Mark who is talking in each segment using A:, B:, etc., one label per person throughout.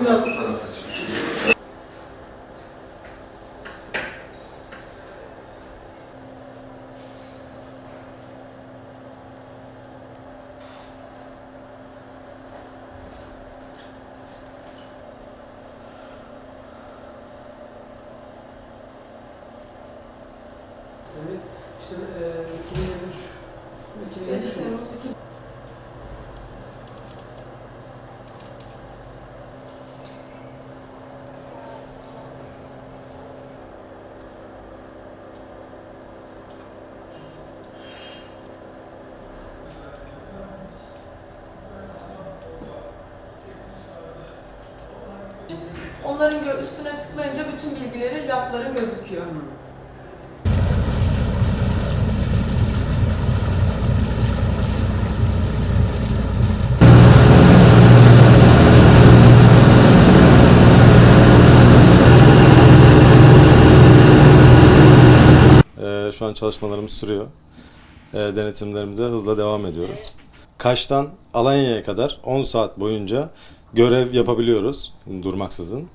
A: Evet, sizin biraz Evet, işte e, 2023 2023 mu?
B: Onların üstüne tıklayınca bütün bilgileri yapların gözüküyor.
C: Ee, şu an çalışmalarımız sürüyor. Ee, denetimlerimize hızla devam ediyoruz. Kaş'tan Alanya'ya kadar 10 saat boyunca görev yapabiliyoruz durmaksızın.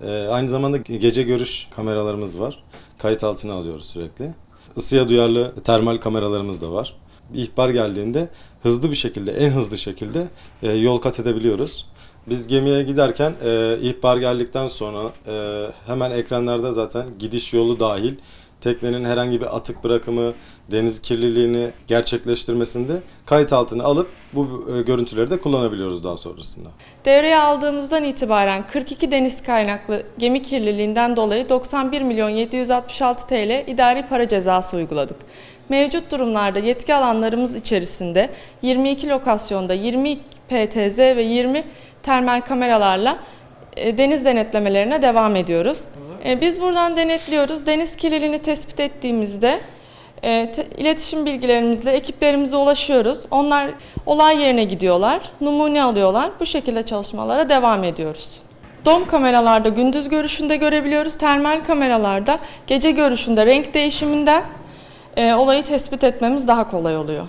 C: Ee, aynı zamanda gece görüş kameralarımız var. Kayıt altına alıyoruz sürekli. Isıya duyarlı termal kameralarımız da var. İhbar geldiğinde hızlı bir şekilde, en hızlı şekilde e, yol kat edebiliyoruz. Biz gemiye giderken e, ihbar geldikten sonra e, hemen ekranlarda zaten gidiş yolu dahil teknenin herhangi bir atık bırakımı, deniz kirliliğini gerçekleştirmesinde kayıt altına alıp bu e, görüntüleri de kullanabiliyoruz daha sonrasında.
B: Devreye aldığımızdan itibaren 42 deniz kaynaklı gemi kirliliğinden dolayı 91 milyon 766 TL idari para cezası uyguladık. Mevcut durumlarda yetki alanlarımız içerisinde 22 lokasyonda 20 PTZ ve 20 termal kameralarla e, deniz denetlemelerine devam ediyoruz. E, Biz buradan denetliyoruz. Deniz kirliliğini tespit ettiğimizde e, iletişim bilgilerimizle ekiplerimize ulaşıyoruz. Onlar olay yerine gidiyorlar, numune alıyorlar. Bu şekilde çalışmalara devam ediyoruz. Dom kameralarda gündüz görüşünde görebiliyoruz. Termal kameralarda gece görüşünde renk değişiminden e, olayı tespit etmemiz daha kolay oluyor.